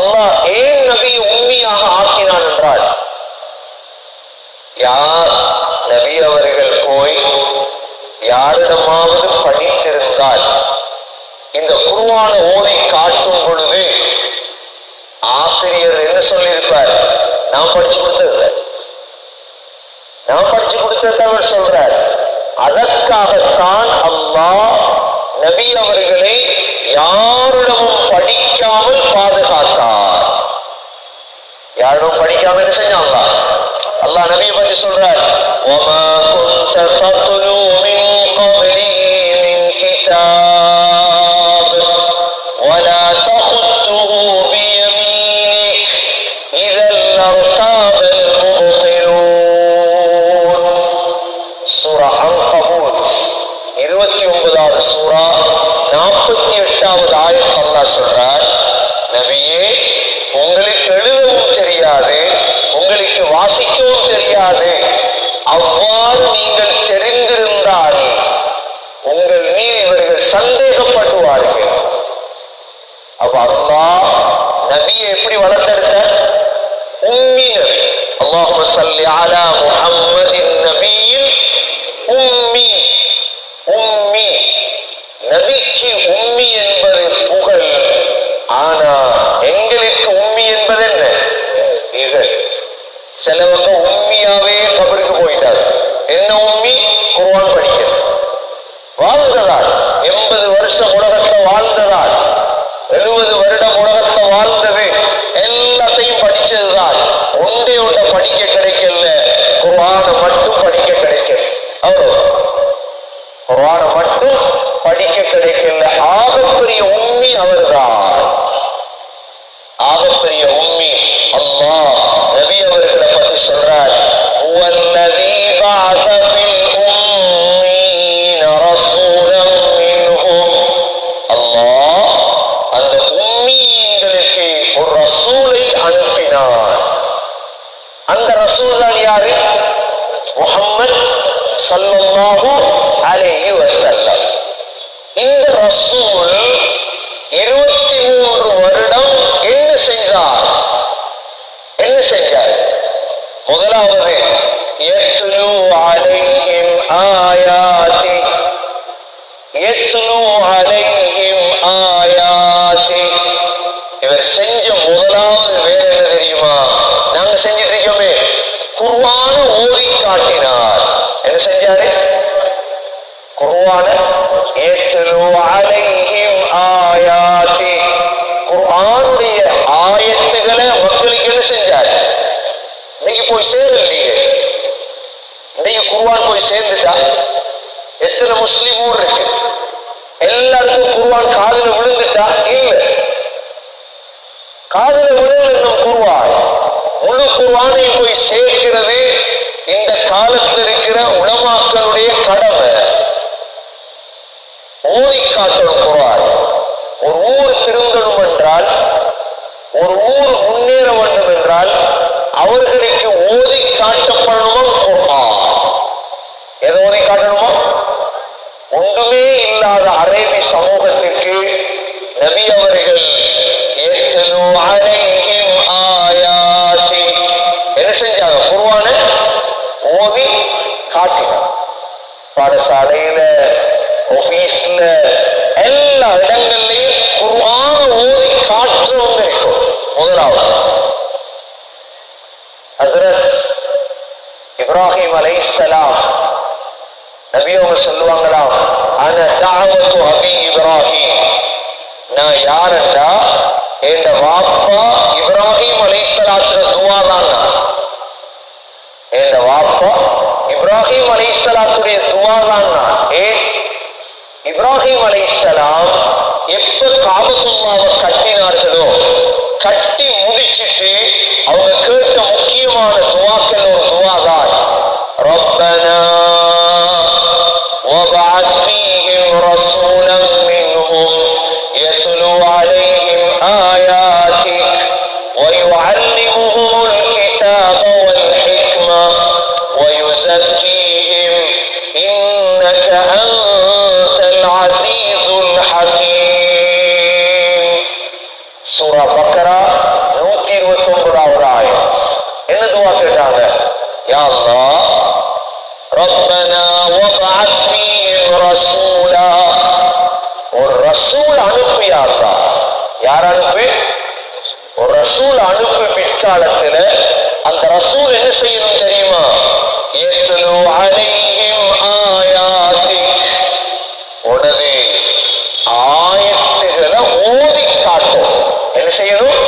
அல்லாஹ் ஏன் நபி உண்மையாக ஆக்கினான் என்றால்? யார் நபி அவர்கள் போய் யாரிடமாவது படித்திருந்தால் இந்த குருவான ஓதை காட்டும் பொழுது ஆசிரியர் என்ன சொல்லியிருப்பார்? நான் படிச்சு கொடுத்தது நான் படிச்சு கொடுத்தது அவர் சொல்றார். அதற்காகத்தான் அல்லாஹ் நபி அவர்களை யாரிடமும் படிக்காமல் பார்த்து யாரும் படிக்காம செஞ்சாங்களா அல்லாஹ் நபியை பத்தி சொல்றார் ஒமா குந்த தத்துனு மின் ஆனா எங்களுக்கு உண்மை என்பது என்ன இது சிலவங்க உண்மை يا أمي الله. نبي ورسول صلى الله هو الذي بعث في الأمين رسولا منهم. الله அந்த உம்மீங்களுக்கு ஒரு ரசூலை அனுப்பினார் அந்த ரசூல் தான் யாரு முகமது சல்லாஹூ முதலாவது எத்துலு அலைஹிம் ஆயாதி. எத்துலு இன்னைக்கு குருவான் போய் சேர்ந்துட்டா? எத்தனை முஸ்லீம் ஊர் இருக்கு? எல்லாருக்கும் குருவான் காதல விழுந்துட்டா? இல்ல. காதல விழுந்து இன்னும் குர்ஆன். முழு குருவானை போய் சேர்க்கிறது இந்த காலத்தில் இருக்கிற உலமாக்களுடைய கடமை. ஓதி காட்டணும் குர்ஆன். ஒரு ஊர் திருந்தணும் என்றால் ஒரு ஊர் முன்னேற வேண்டும் என்றால் அவர்களுக்கு ஓதி காட்டப்படணுமா குர்ஆன் எதை ஓதி காட்டணுமா ஒன்றுமே இல்லாத அரேபி சமூகத்திற்கு நபி அவர்கள் அலைஹிம் ஆயாத்தி" என்ன செஞ்சாங்க? குருவான ஓதி காட்டினார் பாடசாலையில ஆபீஸ்ல எல்லா இடங்கள்லையும் குருவான ஓதி காட்டுறவங்க இருக்கும். முதலாவது ஹசரத் இப்ராஹிம் அலைஹிஸ்ஸலாம். நபி அவங்க சொல்லுவாங்களாம் அன தாவத்து அபி இப்ராஹிம். நான் யாருண்டா என் வாப்பா இப்ராஹிம் அலைஹிஸ்ஸலாத்துல துவா தான்? நான் என் வாப்பா இப்ராஹிம் அலைஹிஸ்ஸலாத்துடைய துவா தான்? நான் ஏன் இப்ராஹிம் அலைஹிஸ்ஸலாம் எப்ப காபத்துல்லாவை கட்டினார்களோ கட்டி முடிச்சிட்டு அவங்க கேட்ட முக்கியமான காலத்துல அந்த ரசூல் என்ன செய்யணும் தெரியுமா? ஏற்றலு அலைஹிம் ஆயாத்திக் உனது ஆயத்துகளை ஓதி காட்டும். என்ன செய்யணும்?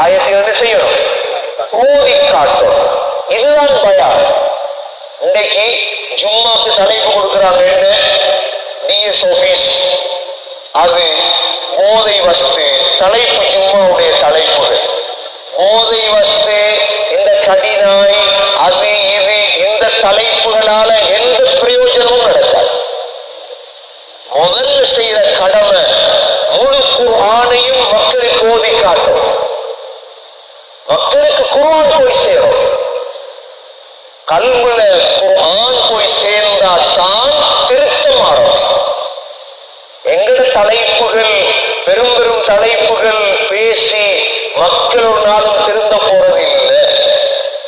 ஆயத்துகள் என்ன செய்யணும்? ஓதி காட்டும். இதுதான் பயான் இன்னைக்கு ஜும்மாக்கு தலைப்பு கொடுக்குறாங்க என்ன? டிஎஸ் ஆபீஸ் அது போதை வஸ்து தலைப்பு ஜும்மாவுடைய போதை வஸ்து இந்த கடினாய் அது இது இந்த தலைப்புகளால எந்த பிரயோஜனமும் நடக்காது. முதல்ல செய்யற கடமை முழு குர்ஆனையும் மக்களுக்கு ஓதி காட்டும் மக்களுக்கு குர்ஆன் போய் சேரும். கல்வில குர்ஆன் போய் சேர்ந்தா தான் திருத்தம் ஆரம்பிக்கும். எங்கட தலைப்புகள் பெரும் பெரும் தலைப்புகள் பேசி மக்கள் ஒரு நாளும் திருந்த போறது இல்லை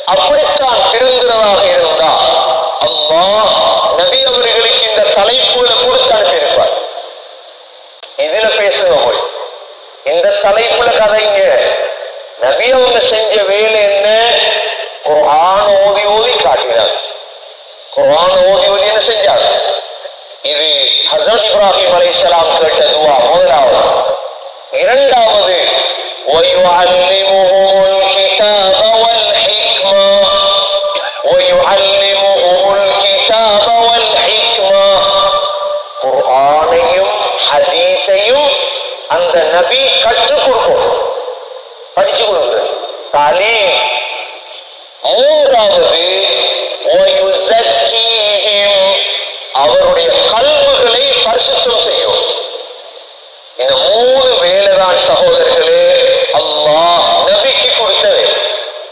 அப்படித்தான் திருந்துறதாக இருந்தா அம்மா நபி அவர்களுக்கு இந்த தலைப்புகளை கொடுத்து அனுப்பியிருப்பார். இதுல பேசுங்க போய். இந்த தலைப்புல கதைங்க நபி அவங்க செஞ்ச வேலை என்ன? குரான் ஓதி ஓதி காட்டினார். குரான் ஓதி ஓதி என்ன செஞ்சாங்க. இது ஹசரத் இப்ராஹிம் அலைஹிஸ்ஸலாம் கேட்ட துவா முதலாவது இரண்டாவது ويعلمهم الكتاب والحكمة ويعلمهم الكتاب والحكمة குர்ஆனையும் ஹதீஸையும் அந்த நபி கற்றுக் கொடுக்கும் படிச்சு கொடுக்குற தாலீம் மூன்றாவது وَيُزَكِّيهِمْ சகோதரர்களே அல்லாஹ் நபிக்கு கொடுத்தது.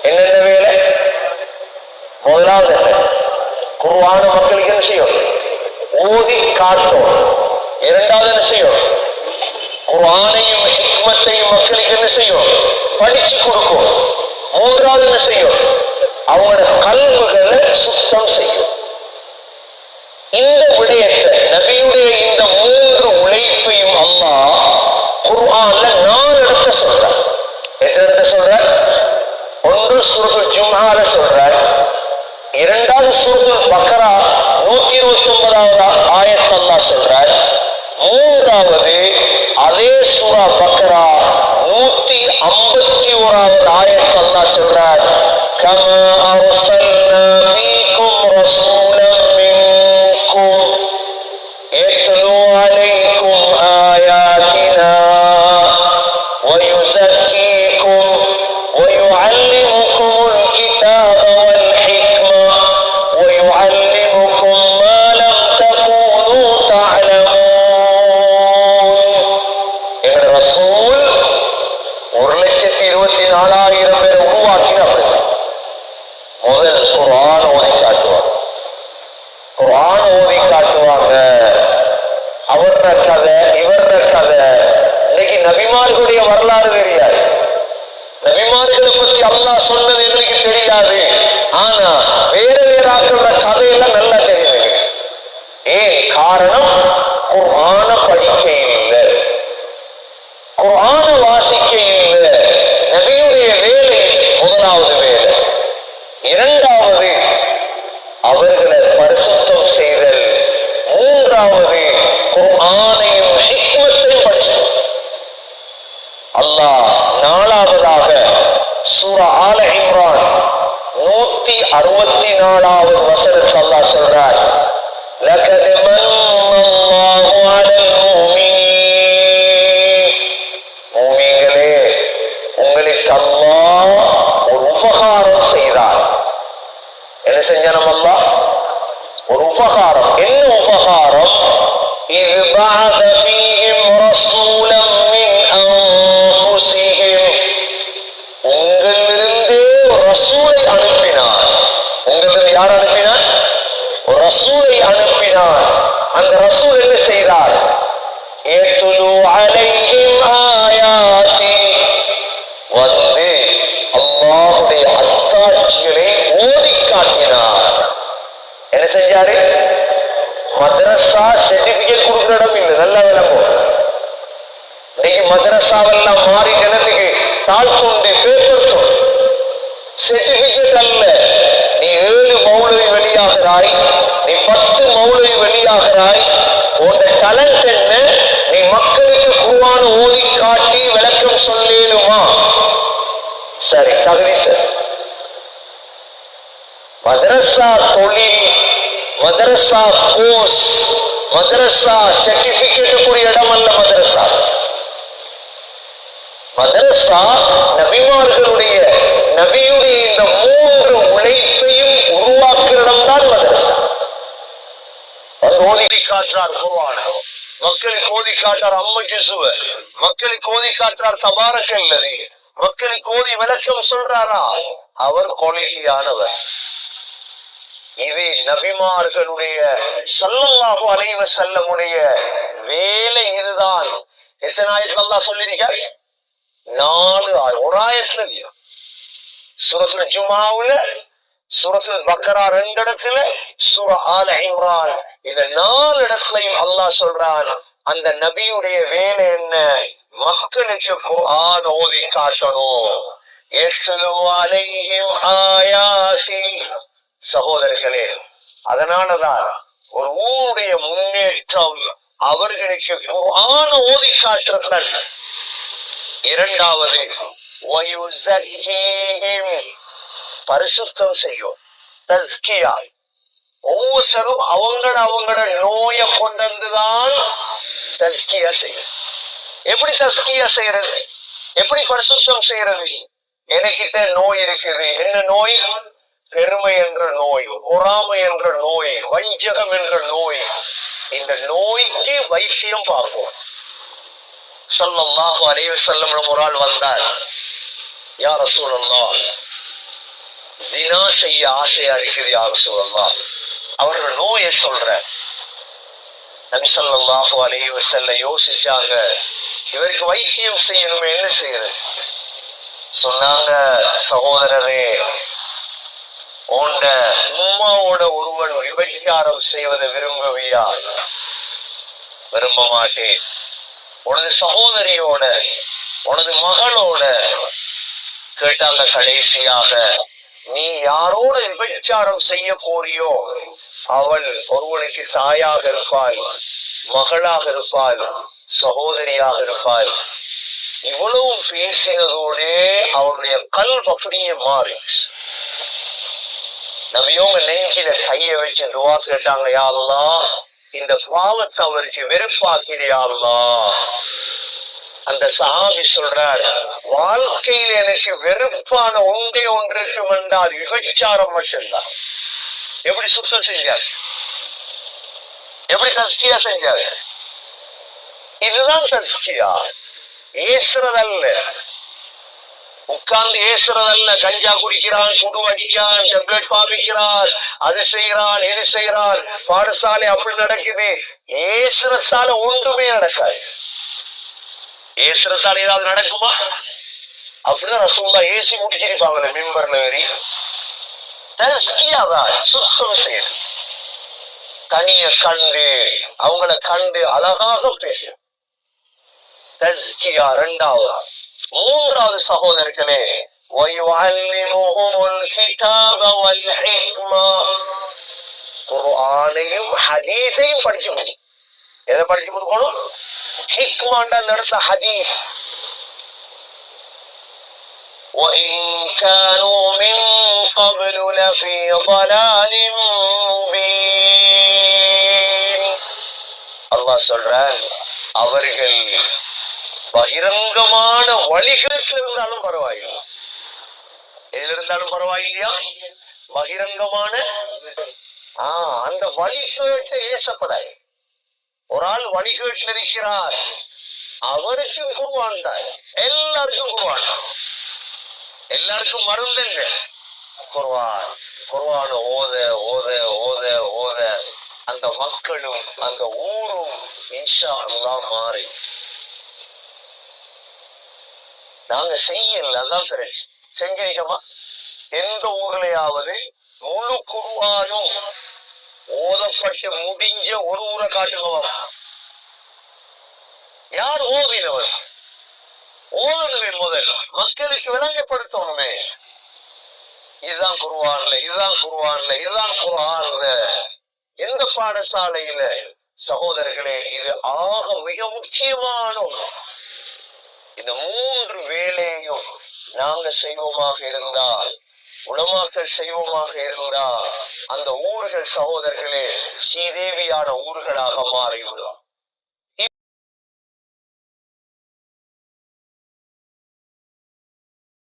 என்னென்ன வேலை? முதலாவது குருவான மக்களுக்கு என்ன செய்யும்? ஓதி காட்டும் இரண்டாவது என்ன செய்யும்? குர்ஆனையும் ஹிக்மத்தையும் மக்களுக்கு என்ன செய்யும்? படிச்சு கொடுக்கும். மூன்றாவது என்ன செய்யும்? அவங்களோட கல்வுகளை சுத்தம் செய்யும். இந்த விடயத்தை நபியுடைய இந்த மூன்று உழைப்பையும் அல்லாஹ் குர்ஆன்ல நாலு இடத்த சொல்றார். எத்தனை இடத்த சொல்றார்? ஒன்று சுருதுல் ஜும்ஹால சொல்றார். இரண்டாவது சுருதுல் பக்கரா நூத்தி இருபத்தி ஒன்பதாவது ஆயத் அல்லாஹ் சொல்றார். மூன்றாவது அதே சூரா பக்கரா நூத்தி ஐம்பத்தி ஓராவது ஆயத் அல்லாஹ் சொல்றார். கமா இருபத்தி நாலாயிரம் பேரை உருவாக்கினார்கள் முதல் குரான் ஓதி காட்டுவார். குரான் ஓதி காட்டுவாங்க. அவர்ற கதை இவர்ற கதை. இன்னைக்கு நபிமார்களுடைய வரலாறு தெரியாது. நபிமார்களை பத்தி அல்லாஹ் சொன்னது எங்களுக்கு தெரியாது. ஆனா வேற வேற ஆக்கிற கதையெல்லாம் நல்லா தெரியுது. ஏன்? காரணம் குர்ஆன படிக்க இல்லை குர்ஆன வாசிக்க இல்லை நபியுடைய வேலை முதலாவது வேலை இரண்டாவது அவர்களை பரிசுத்தம் செய்தல். மூன்றாவது ஆணையும் ஹிக்மத்தையும் படிச்சது அல்லாஹ் நாலாவதாக சூரா ஆல இம்ரான் நூத்தி அறுபத்தி நாலாவது வசனத்தில் அல்லாஹ் சொல்றார். லகதே செஞ்சனம் அல்லா ஒரு உபகாரம் என்ன உபகாரம் இது உங்களிலிருந்தே ரசூலை அனுப்பினார் உங்களிடம் யார் அனுப்பினார் ரசூலை அனுப்பினார் அந்த ரசூல் என்ன செய்தார் ஏற்றுலு அலையும் ஆயாத்தி வந்த செஞ்சாரு மதரசா சர்டிபிகேட் கொடுக்குற இடம் இல்லை. நல்ல விளங்கும் இன்னைக்கு மதரசாவெல்லாம் மாறி நிலத்துக்கு தாழ்த்துண்டு பேப்பர் சர்டிபிகேட் அல்ல. நீ ஏழு மௌலவி வெளியாகிறாய். நீ பத்து மௌலவி வெளியாகிறாய். உன் டேலண்ட் என்ன? நீ மக்களுக்கு குருவான ஓதி காட்டி விளக்கம் சொல்லேனுமா சரி தகுதி சார். மதரசா தொழில் மதரசா கோர்ஸ் மதரசா சர்டிபிகேட்டுக்குரிய இடம் அல்ல மதரசா மதரசா நபிமார்களுடைய நபியுடைய இந்த மூன்று உழைப்பையும் உருவாக்குற இடம் தான் மதரசா ஓதி காட்டுறார் குருவான மக்களுக்கு ஓதி காட்டுறார் அம்ம ஜிசுவ. மக்களுக்கு ஓதி காட்டுறார் தபாரக் அல்லது. மக்களுக்கு ஓதி விளக்கம் சொல்றாரா? அவர் கொலையானவர் இது நபிமார்களுடைய சல்லல்லாஹு அலைவ செல்லமுடைய வேலை இதுதான். எத்தனை ஆயத்துல அல்லாஹ் சொல்லிருக்காரு நாலு ஆய- ஒரு ஆயத்துல சுரத்துல ஜுமாவுல சுரத்துல பக்கரா ரெண்டு இடத்துல சுர ஆல இம்ரான். இந்த நாலு இடத்துலையும் அல்லாஹ் சொல்றான் அந்த நபியுடைய வேலை என்ன? மக்களுக்கு குர்ஆன் ஓதி காட்டணும். எஸ்லு அலைஹிம் ஆயாதி சகோதரர்களே அதனாலதான் ஒரு ஊருடைய முன்னேற்றம் அவர்களுக்கு குர்ஆன் ஓதி காட்டுறது இரண்டாவது பரிசுத்தம் செய்யும் தஸ்கியா ஒவ்வொருத்தரும் அவங்கள அவங்கள நோயை கொண்டந்துதான் தஸ்கியா செய்யும். எப்படி தஸ்கியா செய்யறது? எப்படி பரிசுத்தம் செய்யறது? எனக்கிட்ட நோய் இருக்குது. என்ன நோய்? பெருமை என்ற நோய் பொறாமை என்ற நோய் வஞ்சகம் என்ற நோய் இந்த நோய்க்கு வைத்தியம் பார்ப்போம். ஸல்லல்லாஹு அலைஹி வஸல்லம் ஒரு ஆள் வந்தார். யா சூழல்லா ஜினா செய்ய ஆசையா இருக்குது யா சூழல்லா அவரோட நோயை சொல்ற நபி ஸல்லல்லாஹு அலைஹி செல்ல யோசிச்சாங்க இவருக்கு வைத்தியம் செய்யணுமே என்ன செய்யறது? சொன்னாங்க சகோதரரே உண்ட உம்மாவோட ஒருவன் விபச்சாரம் செய்வதை விரும்புவியா விரும்ப மாட்டேன் உனது சகோதரியோட உனது மகளோட கேட்டாங்க கடைசியாக நீ யாரோட விபச்சாரம் செய்ய போறியோ? அவள் ஒருவனுக்கு தாயாக இருப்பாள் மகளாக இருப்பாள் சகோதரியாக இருப்பாள். இவ்வளவு பேசினதோடே அவருடைய கல் அப்படியே மாறிடுச்சு. நபியோங்க நெஞ்சில கைய வச்சு துவா கேட்டாங்க யாருலாம் இந்த பாவத்தை அவருக்கு வெறுப்பாக்கிடு யாருலாம் அந்த சஹாபி சொல்றார் வாழ்க்கையில் எனக்கு வெறுப்பான ஒன்றே ஒன்று இருக்கும் என்றால் விபச்சாரம் மட்டும்தான். எப்படி சுத்தம் செஞ்சார்? எப்படி தஸ்கியா செஞ்சார்? இதுதான் தஸ்கியா. ஏசுறதல்ல. உட்கார்ந்து ஏசுறதல்ல கஞ்சா குடிக்கிறான் குடு அடிக்கிறான் டெப்லெட் பாவிக்கிறான் அது செய்யறான் இது செய்யறான் பாடசாலை அப்படி நடக்குது. ஏசுறத்தால ஒன்றுமே நடக்காது. ஏசுறத்தால ஏதாவது நடக்குமா? அப்படிதான் ரசூல்லா ஏசி முடிச்சிருப்பாங்களே மிம்பர்ல ஏறி. தஸ்கியாதான் சுத்தம் செய்யுது தனிய கண்டு அவங்கள கண்டு அழகாக பேசு. தஸ்கியா ரெண்டாவது? மூன்றாவது சகோதரர்களே وَيُعَلِّمُهُمُ الْكِتَابَ وَالْحِكْمَةَ குர்ஆனையும் ஹதீஸையும் படிச்சு கொடு எதை படிச்சு கொடுக்கணும் ஹிக்மாண்ட அந்த இடத்துல ஹதீஸ் وَإِن كَانُوا مِن قَبْلُ لَفِي ضَلَالٍ مُبِينٍ அல்லாஹ் சொல்றான் அவர்கள் பகிரங்கமான வழிகளுக்கு இருந்தாலும் பரவாயில்லை. எதுல இருந்தாலும் பரவாயில்லையா? பகிரங்கமான? ஆஹ் அந்த வழிகேட்டை ஏசப்படாய். ஒரு ஆள் வழிகேட்டில் இருக்கிறார். அவருக்கும் குருவான் தான். எல்லாருக்கும் குருவான் எல்லாருக்கும் மருந்துங்க குருவான். குருவான ஓத ஓத ஓத ஓத. அந்த மக்களும் அந்த ஊரும் இன்ஷா மாறி. நாங்க செய்யல. அதான் பிரச்சனை. செஞ்சிருக்கோமா எந்த ஊர்லயாவது முழு குருவானும் ஓதப்பட்டு முடிஞ்ச ஒரு ஊரை காட்டுங்க யார் ஓதினவர்? ஓதணுமே முதல். மக்களுக்கு விளங்கப்படுத்தணுமே. இதுதான் குருவான்ல இதுதான் குருவான்ல இதுதான் குரான்ல. எந்த பாடசாலையில? சகோதரர்களே இது ஆக மிக முக்கியமான இந்த மூன்று வேலையும் நாங்க செய்வோமாக இருந்தால் உடமாக்கல் செய்வோமாக இருந்தால் அந்த ஊர்கள் சகோதரர்களே சீதேவியான ஊர்களாக மாறிவிடும்.